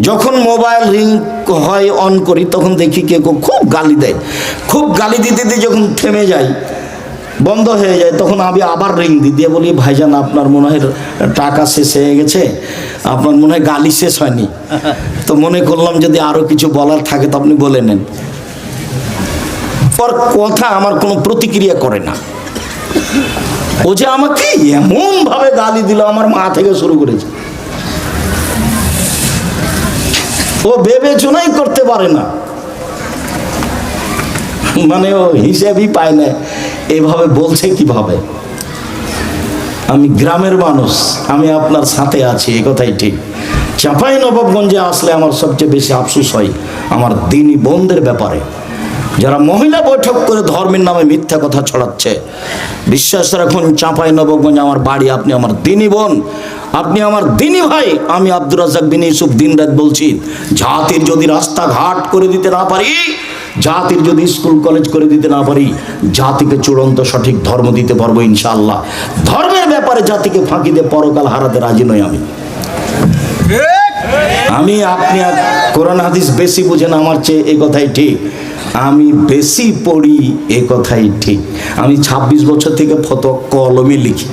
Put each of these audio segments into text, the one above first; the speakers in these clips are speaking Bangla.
যখন মোবাইল রিং হয় অন করি তখন দেখি কে খুব গালি দেয়। খুব গালি দিতে দিতে যখন থেমে যায় বন্ধ হয়ে যায় তখন আমি আবার রিং দিই। দিয়ে বলি ভাইজান আপনার মনে হয় টাকা শেষ হয়ে গেছে? আপনার মনে হয় গালি শেষ হয়নি? তো মনে করলাম যদি আরও কিছু বলার থাকে তো আপনি বলে নেন। পর কথা আমার কোনো প্রতিক্রিয়া করে না। ও যে আমাকে এমন ভাবে গালি দিল আমার মা থেকে শুরু করেছে। ও বিবেচনাই করতে পারে না। মানে ও হিসেবই পায় না, এভাবে বলছে কীভাবে? আমি গ্রামের মানুষ, আমি আপনার সাথে আছি, এ কথাই ঠিক। চাঁপাই নবাবগঞ্জে আসলে আমার সবচেয়ে বেশি আফসুস হয় আমার দিনী বন্ধের ব্যাপারে। যারা মহিলা বৈঠক করে ধর্মের নামে মিথ্যা কথা ছড়াচ্ছে বিশ্বাস রাখুন চাঁপাই নবাবগঞ্জ আমার বাড়ি আপনি আমার দিনী বোন আপনি আমার দিনী ভাই আমি আব্দুর রাজাক বিন ইউসুফ দিন রাত বলছি জাতির যদি রাস্তাঘাট করে দিতে না পারি জাতির যদি স্কুল কলেজ করে দিতে না পারি জাতিকে চূড়ান্ত সঠিক ধর্ম দিতে পারব ইনশাআল্লাহ। ধর্মের ব্যাপারে জাতিকে ফাঁকি দিয়ে পরকাল হারাতে রাজি নই আমি। আমি আপনি আর কোরআন হাদিস বেশি বুঝেন আমার চেয়ে এ কথাই ঠিক। আমি বেশি পড়ি এ কথাই ঠিক। আমি ২৬ বছর থেকে ফটো কলমে লিখি।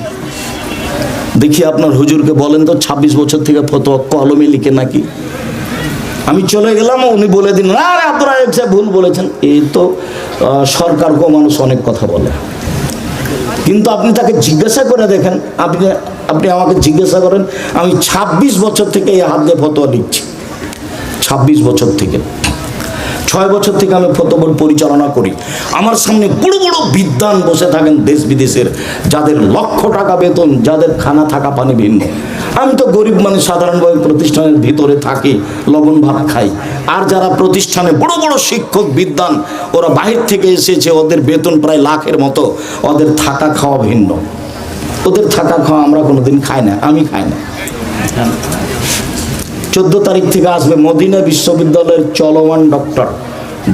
দেখি আপনার হুজুরকে বলেন তো ২৬ বছর থেকে ফটো কলমে লিখে নাকি? আমি চলে গেলাম উনি বলে দিন না রে আব্দুল ভুল বলেছেন। এই তো আহ, সরকার গো মানুষ অনেক কথা বলে। কিন্তু আপনি তাকে জিজ্ঞাসা করে দেখেন আপনি আপনি আমাকে জিজ্ঞাসা করেন আমি ২৬ বছর থেকে এই হাত দিয়ে ফতোয়া লিখছি ২৬ বছর থেকে। ছয় বছর থেকে আমি ফতোবর পরিচালনা করি। আমার সামনে বড় বড় বিদ্বান বসে থাকেন দেশ বিদেশের, যাদের লক্ষ টাকা বেতন, যাদের খানা থাকা পানি ভিন্ন। আমি তো গরিব মানুষ সাধারণভাবে প্রতিষ্ঠানের ভিতরে থাকি, লবণ ভাত খাই। আর যারা প্রতিষ্ঠানে বড় বড় শিক্ষক, বিদ্বান, ওরা বাহির থেকে এসেছে, ওদের বেতন প্রায় লাখের মতো, ওদের থাকা খাওয়া ভিন্ন। ওদের থাকা খাওয়া আমরা কোনোদিন খাই না, আমি খাই না। চোদ্দ তারিখ থেকে আসবে মদিনা বিশ্ববিদ্যালয়ের চলমান doctor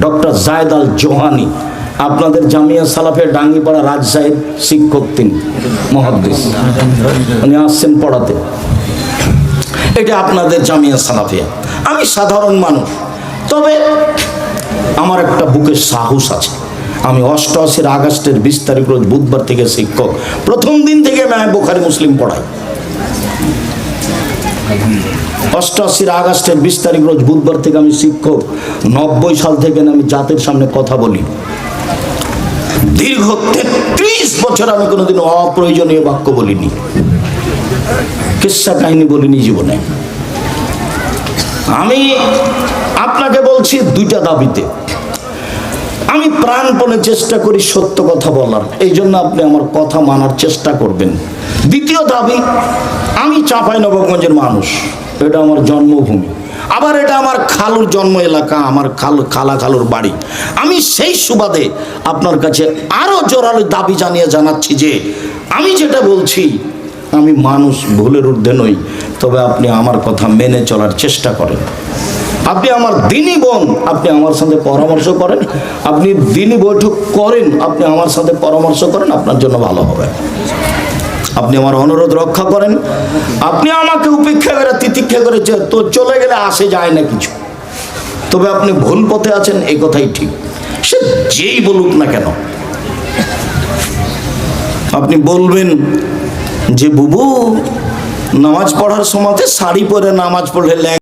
doctor Zaid al Johani. আপনাদের জামিয়া সালাফের ডাঙ্গিপাড়া রাজ সাহেব শিক্ষক তিনি মহাদ্দিস উনি আসছেন পড়াতে। এটা আপনাদের জামিয়া সালাফিয়া। আমি সাধারণ মানুষ, তবে আমার একটা বুকের সাহস আছে। আমি অষ্টআশির আগস্টের বিশ তারিখ রোজ বুধবার থেকে শিক্ষক। প্রথম দিন থেকে আমি বোখারি মুসলিম পড়াই। অষ্টআশির আগস্টের বিশ তারিখ রোজ বুধবার থেকে আমি শিক্ষক। নব্বই সাল থেকে আমি জাতির সামনে কথা বলি। দীর্ঘ তেত্রিশ বছর আমি কোনোদিন অপ্রয়োজনীয় বাক্য বলিনি। কিসা কাহিনী বলিনি জীবনে। আমি আপনাকে বলছি দুইটা দাবিতে। আমি প্রাণপণে চেষ্টা করি সত্য কথা বলার। এই জন্য আপনি আমার কথা মানার চেষ্টা করবেন। দ্বিতীয় দাবি, আমি চাঁপাই নবগঞ্জের মানুষ। এটা আমার জন্মভূমি। আবার এটা আমার খালুর জন্ম এলাকা, আমার খাল, খালা খালুর বাড়ি। আমি সেই সুবাদে আপনার কাছে আরও জোরালো দাবি জানিয়ে জানাচ্ছি যে, আমি যেটা বলছি, আমি মানুষ ভুলের ঊর্ধ্বে নই। তবে আপনি আমার কথা মেনে চলার চেষ্টা করেন। আপনি আমার দিনই বোন, আপনি আমার সাথে পরামর্শ করেন। আপনি দিনই বৈঠক করেন, আপনি আমার সাথে পরামর্শ করেন, আপনার জন্য ভালো হবে। আপনি আমার অনুরোধ রক্ষা করেন। আপনি আমাকে উপেক্ষা করে, তিতিক্ষা করে তো চলে গেলে আসে যায় না কিছু। তবে আপনি ভুল পথে আছেন, এই কথাই ঠিক। সে যেই বলুক না কেন। আপনি বলবেন যে, বুবু, নামাজ পড়ার সময়তে শাড়ি পরে নামাজ পড়লে